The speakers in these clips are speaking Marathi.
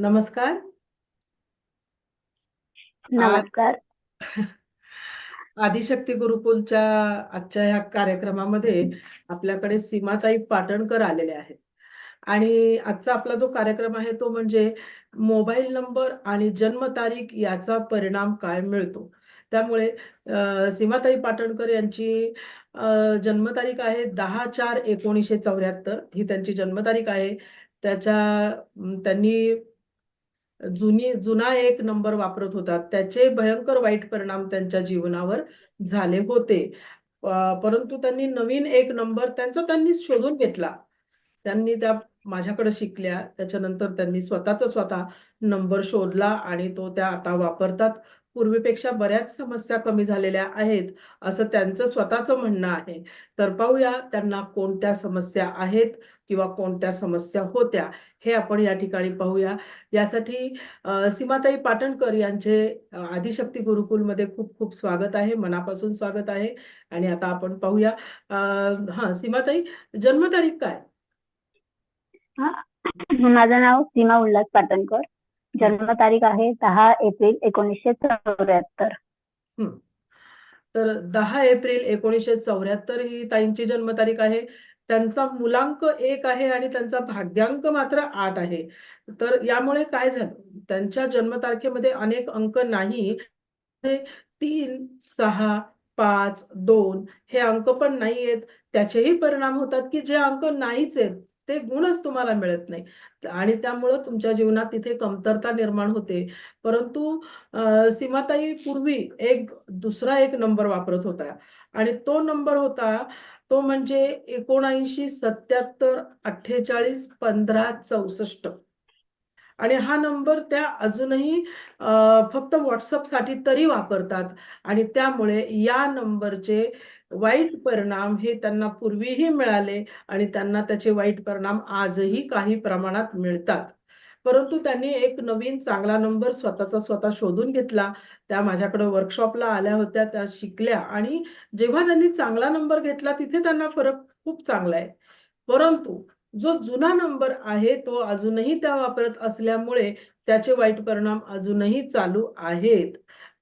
नमस्कार. नमस्कार. आदिशक्ती गुरुकुलच्या आजच्या या कार्यक्रमामध्ये आपल्याकडे सीमाताई पाटणकर आलेले आहेत. आणि आजचा आपला जो कार्यक्रम आहे तो म्हणजे मोबाईल नंबर आणि जन्मतारीख याचा परिणाम काय मिळतो? त्यामुळे सीमाताई पाटणकर यांची जन्मतारीख आहे दहा चार एकोणीसशे चौऱ्याहत्तर. ही त्यांची जन्मतारीख आहे. त्याच्या त्यांनी जुनी जुना एक नंबर वापरत होता त्याचे भयंकर वाईट परिणाम त्यांच्या जीवनावर झाले होते. परंतु त्यांनी नवीन एक नंबर त्यांचा त्यांनी शोधून घेतला. त्यांनी त्या माझ्याकडे शिकल्या. त्याच्यानंतर त्यांनी स्वतःचा स्वतः नंबर शोधला आणि तो त्या आता वापरतात. पूर्वीपेक्षा बऱ्याच समस्या कमी झालेल्या आहेत असं त्यांचं स्वतःचं म्हणणं आहे. तर पाहूया त्यांना कोणत्या समस्या आहेत किंवा कोणत्या समस्या होत्या हे आपण या ठिकाणी पाहूया. यासाठी सीमाताई पाटणकर यांचे आदिशक्ती गुरुकुलमध्ये खूप खूप स्वागत आहे मनापासून स्वागत आहे. आणि आता आपण पाहूया हा सीमाताई जन्मतारीख काय? माझं नाव सीमा उल्हास पाटणकर. जन्मतारीख आहे दहा एप्रिल एकोणीसशे चौऱ्याहत्तर. तर दहा एप्रिल एकोणीसशे चौऱ्याहत्तर ही ताईंची जन्मतारीख आहे. त्यांचा मुलांक एक आहे आणि त्यांचा भाग्यांक मात्र आठ आहे. तर यामुळे काय झालं? त्यांच्या जन्मतारखेमध्ये अनेक अंक नाही. तीन सहा पाच दोन हे अंक पण नाही आहेत त्याचेही परिणाम होतात की जे अंक नाहीच आहेत ते गुणच तुम्हाला मिळत नाही. आणि त्यामुळं तुमच्या जीवनात तिथे कमतरता निर्माण होते. परंतु सीमाताई पूर्वी एक दुसरा एक नंबर वापरत होता आणि तो नंबर होता तो म्हणजे एकोणऐंशी सत्याहत्तर अठ्ठेचाळीस पंधरा चौसष्ट. आणि हा नंबर त्या अजूनही फक्त व्हॉट्सअपसाठी तरी वापरतात. आणि त्यामुळे या नंबरचे वाईट परिणाम हे त्यांना पूर्वीही मिळाले आणि त्यांना त्याचे वाईट परिणाम आजही काही प्रमाणात मिळतात. परंतु त्यांनी एक नवीन चांगला नंबर स्वतःचा स्वतः शोधून घेतला. त्या माझ्याकडे वर्कशॉपला आल्या होत्या त्या शिकल्या आणि जेव्हा त्यांनी चांगला नंबर घेतला तिथे त्यांना फरक खूप चांगला आहे. परंतु जो जुना नंबर आहे तो अजूनही त्या वापरत असल्यामुळे त्याचे वाईट परिणाम अजूनही चालू आहेत.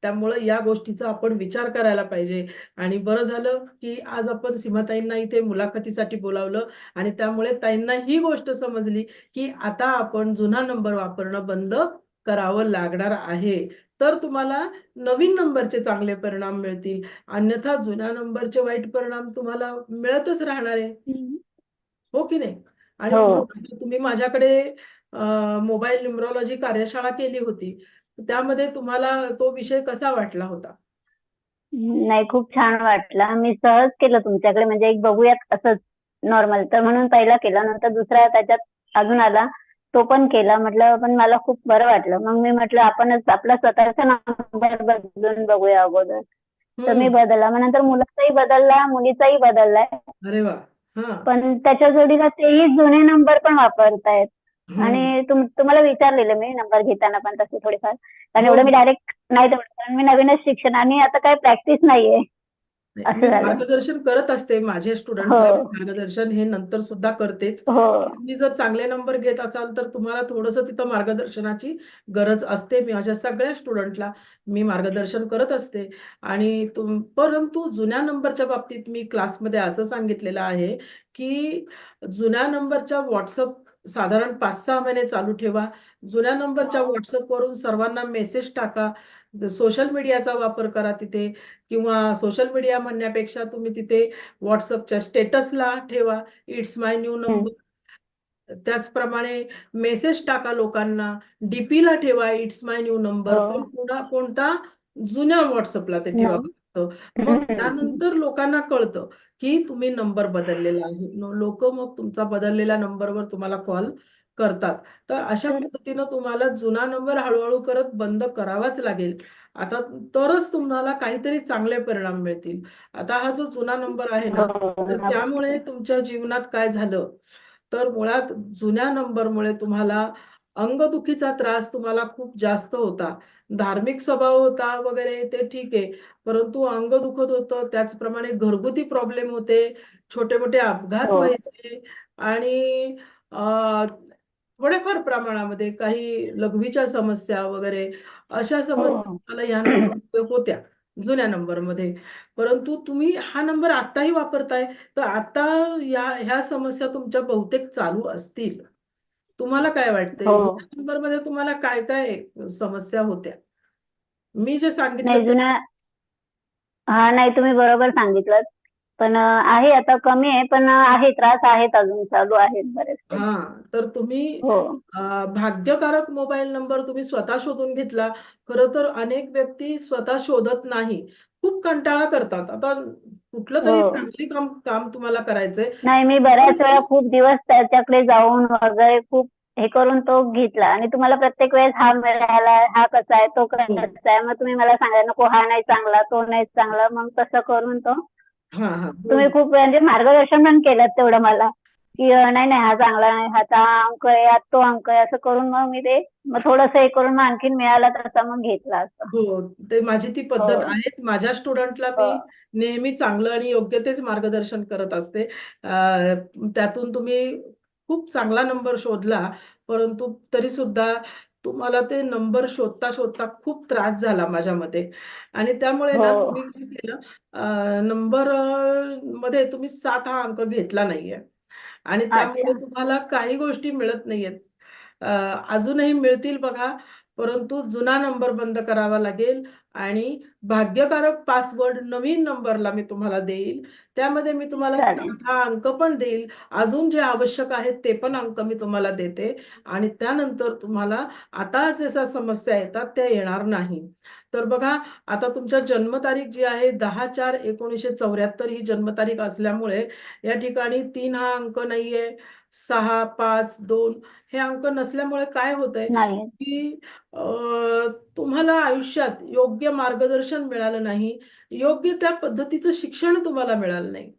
त्यामुळं या गोष्टीचा आपण विचार करायला पाहिजे. आणि बरं झालं की आज आपण सीमाताईंना इथे मुलाखतीसाठी बोलावलं आणि त्यामुळे ताईंना ही गोष्ट समजली की आता आपण जुना नंबर वापरणं बंद करावं लागणार आहे. तर तुम्हाला नवीन नंबरचे चांगले परिणाम मिळतील. अन्यथा जुन्या नंबरचे वाईट परिणाम तुम्हाला मिळतच राहणार आहे. हो की नाही? आणि हो. तुम्ही माझ्याकडे मोबाईल न्यूमरॉलॉजी कार्यशाळा केली होती. त्यामध्ये तुम्हाला तो विषय कसा वाटला होता? नाही खूप छान वाटलं. मी सहज केलं तुमच्याकडे. म्हणजे एक बघूयात असंच नॉर्मल. तर म्हणून पहिला केला. नंतर दुसरा त्याच्यात अजून आला. तो पण केला. म्हटलं पण मला खूप बरं वाटलं. मग मी म्हटलं आपणच आपला स्वतःचा नंबर बदलून बघूया अगोदर. तर मी. बदलला. मग नंतर मुलाचाही बदलला. मुलीचाही बदललाय अरे पण त्याच्या जोडीला तेही जुने नंबर पण वापरतायत. आणि तुम तुम्हाला विचारलेलं मी नंबर घेताना पण तसे थोडेफार. कारण हो. एवढं मी डायरेक्ट नाही तेवढं कारण मी नवीनच शिक्षण आणि आता काही प्रॅक्टिस नाहीये. नाही, असं मी झालं. मार्गदर्शन करत असते माझे स्टुडंट हो. मार्गदर्शन हे नंतर सुद्धा करतेच. हो. तुम्ही जर चांगले नंबर घेत असाल तर तुम्हाला थोडंसं तिथं मार्गदर्शनाची गरज असते. मी माझ्या सगळ्या स्टुडंटला मी मार्गदर्शन करत असते. आणि तुम परंतु जुन्या नंबरच्या बाबतीत मी क्लासमध्ये असं सांगितलेलं आहे की जुन्या नंबरच्या व्हॉट्सअप साधारण पाच सहा महिने चालू ठेवा. जुन्या नंबरच्या व्हॉट्सअपवरून सर्वांना मेसेज टाका. सोशल मीडियाचा वापर करा तिथे किंवा सोशल मीडिया म्हणण्यापेक्षा तुम्ही तिथे व्हॉट्सअपच्या स्टेटसला ठेवा. इट्स माय न्यू नंबर त्याचप्रमाणे मेसेज टाका लोकांना. डीपीला ठेवा. इट्स माय न्यू नंबर हो. पण कोणता जुन्या व्हॉट्सअपला ते ठेवा. फक्त. मग त्यानंतर लोकांना कळतं की तुम्ही नंबर बदललेला आहे. लोक मग तुमचा बदललेल्या नंबरवर तुम्हाला कॉल करतात. तर अशा पद्धतीनं तुम्हाला जुना नंबर हळूहळू करत बंद करावाच लागेल. आता तरच तुम्हाला काहीतरी चांगले परिणाम मिळतील. आता हा जो जुना नंबर आहे ना हो. तर त्यामुळे तुमच्या जीवनात काय झालं? तर मुळात जुन्या नंबरमुळे तुम्हाला अंगदुखीचा त्रास तुम्हाला खूप जास्त होता. धार्मिक स्वभाव होता वगैरे ते ठीक आहे. परंतु अंग दुखत होतं त्याचप्रमाणे घरगुती प्रॉब्लेम होते छोटे मोठे अपघात हो. व्हायचे आणि थोड्याफार प्रमाणामध्ये काही लघवीच्या समस्या वगैरे अशा समस्या हो. मला या नंबरमध्ये होत्या जुन्या नंबरमध्ये. परंतु तुम्ही हा नंबर आत्ताही वापरताय तर आता या ह्या समस्या तुमच्या बहुतेक चालू असतील. तुम्हाला काय वाटतंय? हो. जुन्या नंबरमध्ये तुम्हाला काय काय समस्या होत्या? मी जे सांगितलं हा नाही तुम्ही बरोबर सांगितलं पण आहे आता कमी आहे पण आहे त्रास आहेत अजून चालू आहेत बरेचसे हा तर तुम्ही हो. अ, भाग्यकारक मोबाईल नंबर तुम्ही स्वतः शोधून घेतला. खरं तर अनेक व्यक्ती स्वतः शोधत नाही. खूप कंटाळा करतात. आता कुठलं तरी हो. चांगली काम काम तुम्हाला करायचंय. नाही मी बऱ्याच वेळा खूप दिवस त्याच्याकडे जाऊन वगैरे खूप हे करून तो घेतला. आणि तुम्हाला प्रत्येक वेळेस हा मिळाला हा कसा आहे तो हो. कसा आहे मग तुम्ही मला सांगा नको हा नाही चांगला तो नाही चांगला मग तसं करून तो तुम्ही. खूप म्हणजे मार्गदर्शन पण केलं तेवढं मला. की नाही नाही हा चांगला नाही हा अंक आहे हा तो अंक आहे असं करून मग मी ते मग थोडंसं हे करून मग आणखीन मिळाला तसा मग घेतला असं. हो ते माझी ती पद्धत हो. आहेच. माझ्या स्टुडंटला हो. मी नेहमी चांगलं आणि योग्य तेच मार्गदर्शन करत असते. त्यातून तुम्ही खूप चांगला नंबर शोधला परंतु तरी सुद्धा तुम्हाला ते नंबर शोधता शोधता खूप त्रास झाला माझ्या मते. आणि त्यामुळे ना हो. तुम्ही काय केलं अ, नंबर अ, मध्ये तुम्ही सात हा अंक घेतला नाहीये. आणि त्यामुळे तुम्हाला काही गोष्टी मिळत नाहीयेत. अ, अजूनही मिळतील बघा. परंतु जुना नंबर बंद करावा लागेल आणि भाग्यकारक पासवर्ड नवीन नंबरला मी तुम्हाला देईल. त्यामध्ये मी तुम्हाला चालेल. सात हा अंक पण देईल. अजून जे आवश्यक आहेत ते पण अंक मी तुम्हाला देते. आणि त्यानंतर तुम्हाला आता जशा समस्या येतात त्या येणार नाही. तर बघा आता तुमच्या जन्मतारीख जी आहे दहा चार एकोणीसशे चौऱ्याहत्तर ही जन्मतारीख असल्यामुळे या ठिकाणी तीन हा अंक नाहीये. सहा पाच दोन हे अंक नसल्यामुळे काय होतंय नाही. की अ, तुम्हाला आयुष्यात योग्य मार्गदर्शन मिळालं नाही योग्य त्या पद्धतीचं शिक्षण तुम्हाला मिळालं नाही.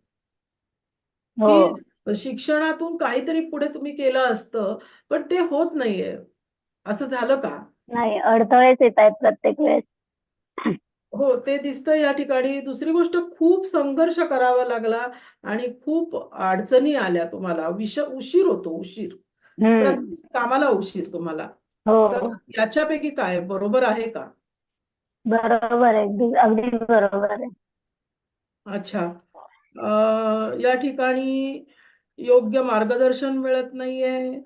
हो. की शिक्षणातून काहीतरी पुढे तुम्ही केलं असतं पण ते होत नाहीये. असं झालं का? नाही अडथळेच येत आहेत प्रत्येक वेळेस. हो ते दिसतं या ठिकाणी. दुसरी गोष्ट खूप संघर्ष करावा लागला आणि खूप अडचणी आल्या तुम्हाला. विष उशीर होतो उशीर. प्रत्येक कामाला उशीर तुम्हाला. तर हो याच्यापैकी काय? बरोबर आहे का? बरोबर आहे. अगदी बरोबर आहे. अच्छा. या ठिकाणी योग्य मार्गदर्शन मिळत नाहीये.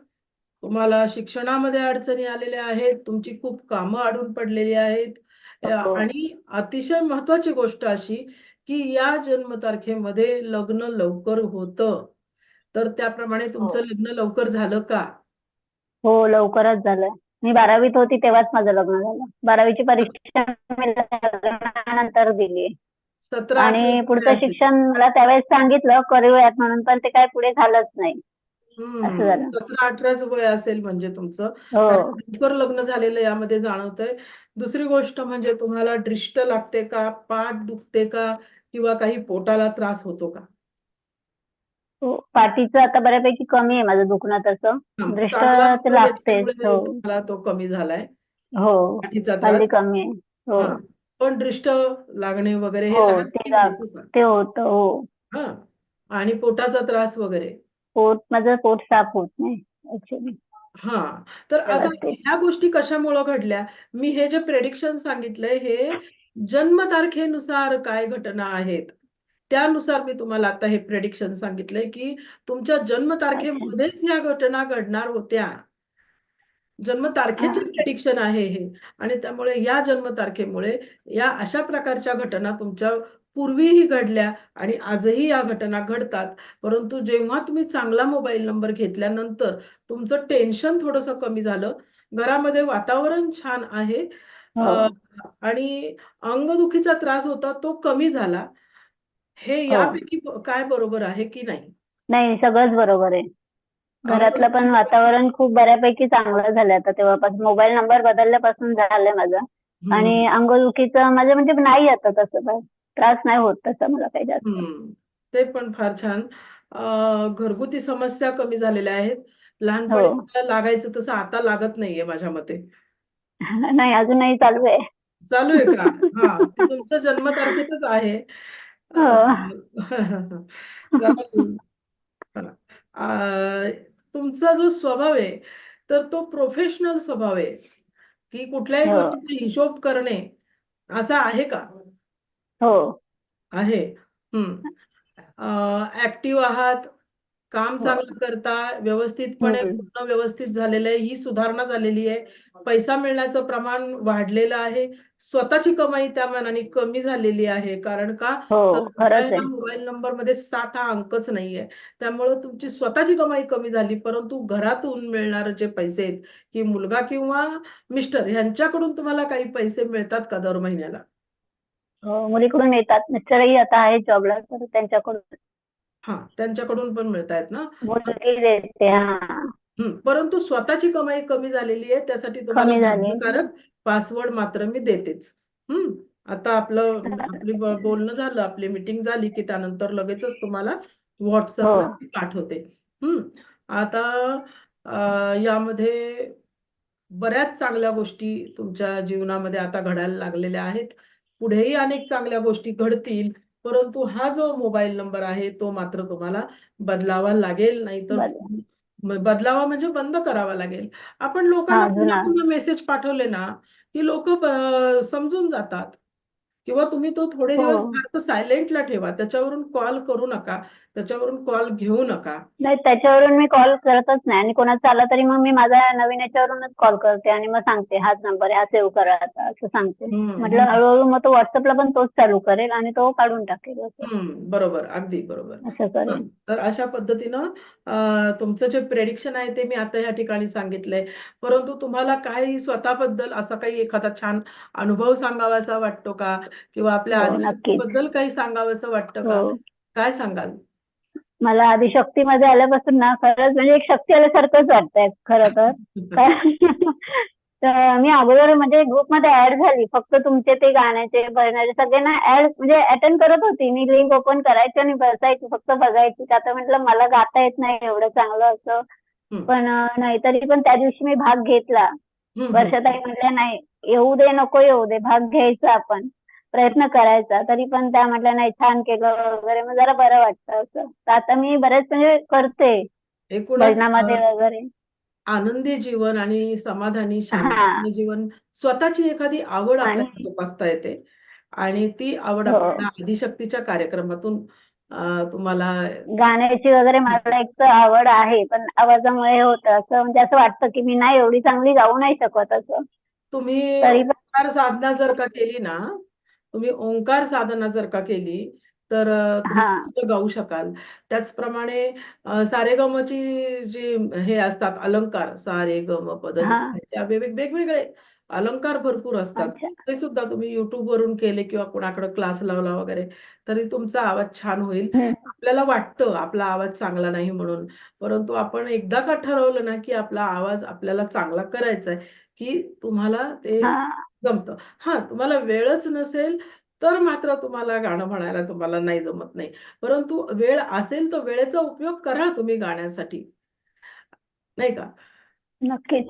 तुम्हाला शिक्षणामध्ये अडचणी आलेल्या आहेत. तुमची खूप कामं अडून पडलेली आहेत. आणि अतिशय महत्वाची गोष्ट अशी की या जन्मतारखेमध्ये लग्न लवकर होतं. तर त्याप्रमाणे हो. तुमचं लग्न लवकर झालं का? हो लवकरच झालं. मी बारावीत होती तेव्हाच माझं लग्न झालं. बारावीची परीक्षा लग्नानंतर दिली. सतरा आणि पुढचं शिक्षण मला त्यावेळेस सांगितलं करूयात म्हणून पण ते काय पुढे झालंच नाही. असं हम्म झालं. सतरा अठराच वय असेल म्हणजे तुमचं. हो. लवकर लग्न झालेलं यामध्ये जाणवतंय. दुसरी गोष्ट म्हणजे तुम्हाला दृष्ट लागते का? पाठ दुखते का? किंवा काही पोटाला त्रास होतो का? हो. पाठीचं आता बऱ्यापैकी कमी आहे माझं दुखणं तसं. हा, दृष्ट चांगला ते नंबर लागतेच. घेतल्यामुळे हो. तुम्हाला तो कमी झालाय. हो. पाठीचा हल्ली त्रास कमी आहे. हो. हा. पण दृष्ट लागणे वगैरे हे हो ते लाग होतो का ते होतं. हो. हा. आणि पोटाचा त्रास वगैरे. पोट माझं पोट साफ होत नाही ऍक्च्युली हा तर आता ह्या गोष्टी कशामुळे घडल्या? मी हे जे प्रेडिक्शन सांगितलंय हे जन्मतारखेनुसार काय घटना आहेत? त्यानुसार मी तुम्हाला आता हे प्रेडिक्शन सांगितलंय की तुमच्या अच्छा जन्मतारखेमध्येच ह्या घटना घडणार होत्या. हा. जन्मतारखेचे प्रेडिक्शन आहे हे. आणि त्यामुळे या जन्मतारखेमुळे या अशा प्रकारच्या घटना तुमच्या पूर्वीही घडल्या आणि आजही या घटना घडतात. परंतु जेव्हा तुम्ही चांगला मोबाईल नंबर घेतल्यानंतर तुमचं टेन्शन थोडंसं कमी झालं. घरामध्ये वातावरण छान आहे. हो. आणि अंगदुखीचा त्रास होता तो कमी झाला. हे हो. यापैकी काय बरोबर आहे की नाही? नाही सगळंच बरोबर आहे. घरातलं पण वातावरण खूप बऱ्यापैकी चांगलं झालंय. आता तेव्हापासून मोबाईल नंबर बदलल्यापासून झालंय माझं. आणि अंगदुखीचं माझं म्हणजे नाही आता तसं काय त्रास नाही होत तसा मला काही जास्त. ते पण फार छान. घरगुती समस्या कमी झालेल्या आहेत. लहानपणी हो. मला लागायचं तसं आता लागत नाहीये माझ्या मते. नाही अजूनही चालू आहे. चालू आहे का? हा ते तुमच्या जन्मतारखेतच आहे. हो. चालेल. अ, तुमचा जो स्वभाव आहे तर तो प्रोफेशनल स्वभाव आहे. की कुठल्याही हो. गोष्टीचा हिशोब करणे असा आहे का? हो. आहे. हम्म. ऍक्टिव्ह आहात काम हो. चांगलं करता व्यवस्थितपणे. पूर्ण व्यवस्थित झालेलं आहे ही सुधारणा झालेली आहे. पैसा मिळण्याचं प्रमाण वाढलेलं आहे. स्वतःची कमाई त्या मानाने कमी झालेली आहे. कारण का? हो मोबाईल नंबरमध्ये साठ हा अंकच नाहीये त्यामुळे तुमची स्वतःची कमाई कमी झाली परंतु घरातून मिळणारे जे पैसे आहेत की मुलगा किंवा मिस्टर यांच्याकडून तुम्हाला काही पैसे मिळतात का दर महिन्याला? हो मुलीकडून येतात. मिस्टरही आता आहे जॉबला तर त्यांच्याकडून हा त्यांच्याकडून पण मिळत आहेत ना? मुलगी देते हा. हम्म, परंतु स्वतःची कमाई कमी झालेली आहे त्यासाठी तुम्हाला कमी झाली. बंधनकारक पासवर्ड मात्र मी देतेच. हम्म आता आपलं आपली ब- बोलणं झालं आपली मीटिंग झाली की त्यानंतर लगेचच तुम्हाला व्हॉट्सअपला हो. मी पाठवते. हम्म आता अं, यामध्ये बऱ्याच चांगल्या गोष्टी तुमच्या जीवनामध्ये आता घडायला लागलेल्या आहेत. पुढेही अनेक चांगल्या गोष्टी घडतील परंतु हा जो मोबाईल नंबर आहे तो मात्र तुम्हाला बदलावा लागेल नाहीतर बदलावा म्हणजे बंद करावा लागेल आपण लोकांना हा, पुन्हा जुना. पुन्हा मेसेज पाठवले ना की लोक समजून जातात किंवा तुम्ही तो थोडे हो. दिवस फक्त सायलेंटला ठेवा त्याच्यावरून कॉल करू नका त्याच्यावरून कॉल घेऊ नका. नाही त्याच्यावरून मी कॉल करतच नाही. आणि कोणाचा आला तरी मग मी माझ्या नवीन याच्यावरूनच कॉल करते आणि मग सांगते हाच नंबर आहे हा सेव्ह करा आता असं सांगते. म्हटलं. हळूहळू मग तो व्हॉट्सअपला पण तोच चालू करेल आणि तो काढून टाकेल बरोबर अगदी बरोबर. असं करेल. तर अशा पद्धतीनं तुमचं जे प्रेडिक्शन आहे ते मी आता या ठिकाणी सांगितलंय. परंतु तुम्हाला काही स्वतःबद्दल असा काही एखादा छान अनुभव सांगावासा वाटतो का? किंवा आपल्या हो, नक्कीच. बद्दल काही सांगावंसं वाटतं का? हो. काय सांगाल? मला आदिशक्तीमध्ये आल्यापासून ना खरंच म्हणजे एक शक्ती आल्यासारखंच वाटतंय खरं तर. मी अगोदर म्हणजे ग्रुपमध्ये ऍड झाली. फक्त तुमचे ते गाण्याचे भजनाचे सगळ्यांना ऍड म्हणजे अटेंड करत होती. मी लिंक ओपन करायची आणि बसायची फक्त बघायची. का तर म्हटलं मला गाता येत नाही एवढं चांगलं असं. पण अं, नाही तरी पण त्या दिवशी मी भाग घेतला. वर्षाताई म्हटल्या नाही येऊ दे नको येऊ दे. भाग घ्यायचा आपण. प्रयत्न करायचा. तरी पण त्या म्हटल्या नाही छान केलं वगैरे. मग जरा बरं वाटतं असं. तर आता मी बरेच म्हणजे करते. एकूणच भजनामध्ये अं, वगैरे. आनंदी जीवन आणि समाधानी हा. जीवन. स्वतःची एखादी आवड आणि- आपल्याला जोपासता येते. आणि ती आवड हो. आपल्याला आदिशक्तीच्या कार्यक्रमातून अं, तुम्हाला गाण्याची वगैरे मला एक तर आवड आहे पण आवाजामुळे होतं असं. म्हणजे असं वाटतं की मी नाही एवढी चांगली गाऊ नाही शकत असं. तुम्ही तरी पण ओंकार साधना जर का केली ना तुम्ही ओंकार साधना जर का केली तर तुम्ही गाऊ शकाल. त्याचप्रमाणे अ, सारेगमची जी हे असतात अलंकार सारे गम पद वेगवेगळे अलंकार भरपूर असतात. ते सुद्धा तुम्ही युट्यूब वरून केले किंवा कोणाकडे क्लास लावला वगैरे तरी तुमचा आवाज छान होईल. आपल्याला वाटतं आपला आवाज चांगला नाही म्हणून. परंतु आपण एकदा का ठरवलं ना की आपला आवाज आपल्याला चांगला करायचा आहे की तुम्हाला ते जमतं. हा तुम्हाला वेळच नसेल तर मात्र तुम्हाला गाणं म्हणायला तुम्हाला नाही जमत नाही. परंतु वेळ असेल तर वेळेचा उपयोग करा तुम्ही गाण्यासाठी. नाही का? नक्कीच.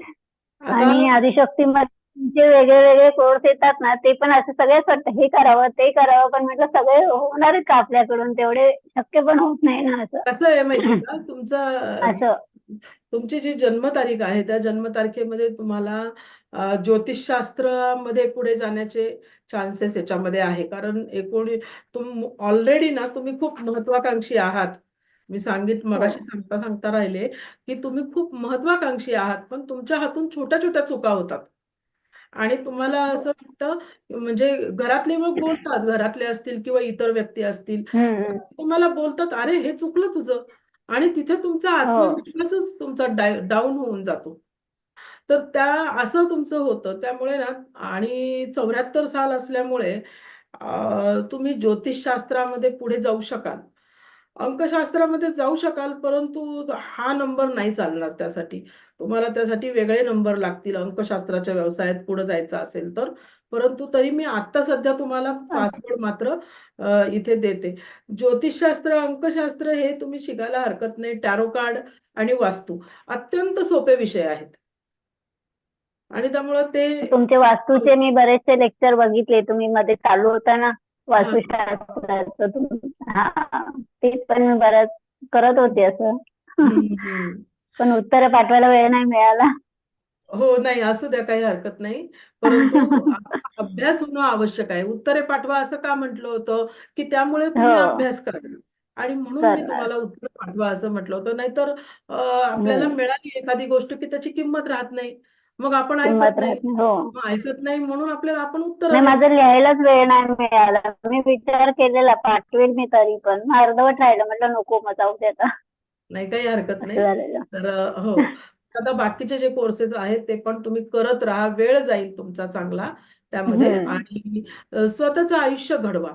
आणि आदिशक्तीमध्ये जे वेगळे वेगळे कोर्स येतात ना ते पण असं सगळ्याच वाटतं हे करावं ते करावं पण म्हटलं सगळे होणार आहेत का आपल्याकडून? तेवढे शक्य पण होत नाही ना असं. कसं आहे माहिती का? तुमचं असं. तुमची जी जन्मतारीख आहे त्या जन्मतारखेमध्ये तुम्हाला ज्योतिषशास्त्रामध्ये पुढे जाण्याचे चान्सेस याच्यामध्ये आहे. कारण एकोणी तुम ऑलरेडी ना तुम्ही खूप महत्वाकांक्षी आहात. मी सांगित मगाशी सांगता सांगता राहिले की तुम्ही खूप महत्वाकांक्षी आहात पण तुमच्या हातून छोट्या छोट्या चुका होतात. आणि तुम्हाला असं वाटतं म्हणजे घरातले मग बोलतात घरातले असतील किंवा इतर व्यक्ती असतील. तुम्हाला बोलतात अरे हे चुकलं तुझं. आणि तिथे तुमचा आत्मविश्वासच तुमचा डाऊन होऊन जातो. तर त्या असं तुमचं होतं. त्यामुळे ना आणि चौऱ्याहत्तर साल असल्यामुळे तुम्ही ज्योतिषशास्त्रामध्ये पुढे जाऊ शकाल. अंकशास्त्रामध्ये जाऊ शकाल परंतु हा नंबर नाही चालणार त्यासाठी. तुम्हाला त्यासाठी वेगळे नंबर लागतील अंकशास्त्राच्या व्यवसायात पुढे जायचं असेल तर. परंतु तरी मी आता सध्या तुम्हाला पासवर्ड मात्र इथे देते. ज्योतिषशास्त्र अंकशास्त्र हे तुम्ही शिकायला हरकत नाही. टॅरो कार्ड आणि वास्तू अत्यंत सोपे विषय आहेत. आणि त्यामुळं ते तुमचे वास्तूचे मी बरेचसे लेक्चर बघितले. तुम्ही मध्ये चालू होता ना वास्तुशास्त्राचं हा ते पण मी बरंच करत होते असं. पण उत्तर पाठवायला वेळ नाही मिळाला. हो नाही असू द्या काही हरकत नाही. परंतु अभ्यास होणं आवश्यक आहे. उत्तरे पाठवा असं का म्हटलं होतं? की त्यामुळे तुम्ही हो. अभ्यास करणार. आणि म्हणून मी. तुम्हाला उत्तर पाठवा असं म्हटलं होतं. नाहीतर आपल्याला. मिळाली एखादी गोष्ट की त्याची किंमत राहत नाही. मग आपण ऐकत नाही. हो. मग ऐकत नाही म्हणून आपल्याला आपण उत्तर नाही माझं लिहायलाच वेळ नाही मिळाला. मी विचार केलेला पाठवेल मी तरी पण. मग अर्धवट राहिलं म्हटलं नको मग जाऊ दे आता. नाही काही हरकत नाही. झालेलं. तर हो. आता बाकीचे जे कोर्सेस आहेत ते पण तुम्ही करत राहा. वेळ जाईल तुमचा चांगला त्यामध्ये. हम्म. आणि अ, स्वतःचं आयुष्य घडवा.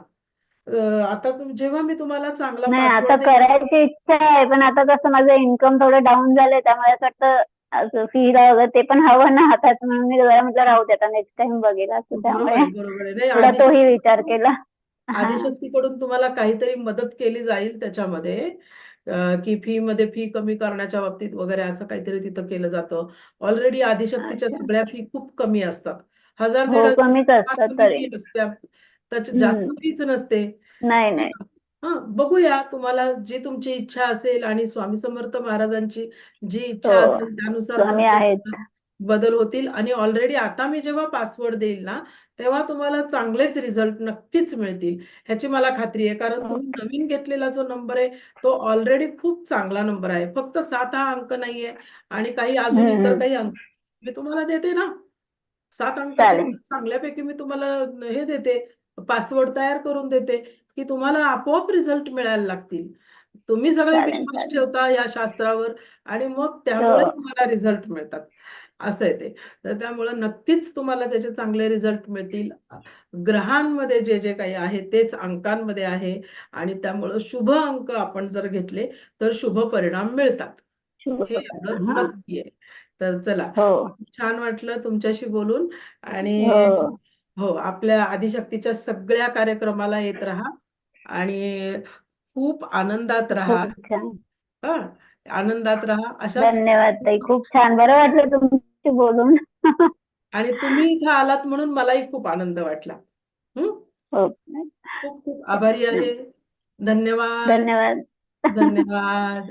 अ, आता तुम- जेव्हा मी तुम्हाला चांगला नाही आता देईन करायची इच्छा आहे पण आता कसं माझं इन्कम थोडं डाऊन झालंय त्यामुळे असं वाटतं असं फिरा वगैरे ते पण हवं ना हातात. म्हणून मी जरा म्हटलं राहू दे आता नेक्स्ट टाइम बघेल असं बरोबर त्यामुळे आहे बरोबर आहे. नाही थोडा तोही आदिशक्ती विचार केला. हा. आदिशक्तीकडून तुम्हाला काहीतरी मदत केली जाईल त्याच्यामध्ये. अ, की फी मध्ये फी कमी करण्याच्या बाबतीत वगैरे असं काहीतरी तिथं केलं जातं. ऑलरेडी आदिशक्तीच्या अच्छा. सगळ्या फी खूप कमी असतात. हजार दीड हो हजार कमीच फार असतात कमी तरी. फी असते जास्त हम्म. फीच नसते. नाही है नाही? हा बघूया. तुम्हाला जी तुमची इच्छा असेल आणि स्वामी समर्थ महाराजांची जी इच्छा हो. असेल त्यानुसार स्वामी तुमचे आहेत. बदल होतील. आणि ऑलरेडी आता मी जेव्हा पासवर्ड देईल ना तेव्हा तुम्हाला चांगलेच रिझल्ट नक्कीच मिळतील. ह्याची मला खात्री आहे. कारण हो. तुम्ही नवीन घेतलेला जो नंबर आहे तो ऑलरेडी खूप चांगला नंबर आहे. फक्त सात हा अंक नाहीये आणि काही अजून हम्म इतर हम्म. काही अंक मी तुम्हाला देते ना. सात अंकाचे चालेल. चांगल्यापैकी मी तुम्हाला हे देते. पासवर्ड तयार करून देते. की तुम्हाला आपोआप रिझल्ट मिळायला लागतील. तुम्ही सगळे विश्वास ठेवता या शास्त्रावर आणि मग त्यामुळे हो. तुम्हाला रिझल्ट मिळतात. असं आहे ते. तर त्यामुळं नक्कीच तुम्हाला त्याचे चांगले रिझल्ट मिळतील. ग्रहांमध्ये जे जे काही आहे तेच अंकांमध्ये आहे आणि त्यामुळं शुभ अंक आपण जर घेतले तर शुभ परिणाम मिळतात. हे हा. नक्की आहे. तर चला हो. छान वाटलं तुमच्याशी बोलून आणि हो. हो आपल्या आदिशक्तीच्या सगळ्या कार्यक्रमाला येत राहा. आणि खूप आनंदात राहा. खूप छान. हा आनंदात राहा. अशाच धन्यवाद ताई. खूप छान. बरं वाटलं तुमच्याशी बोलून. आणि तुम्ही इथं आलात म्हणून मलाही खूप आनंद वाटला. हो? खूप खूप आभारी आहे. धन्यवाद. धन्यवाद. धन्यवाद.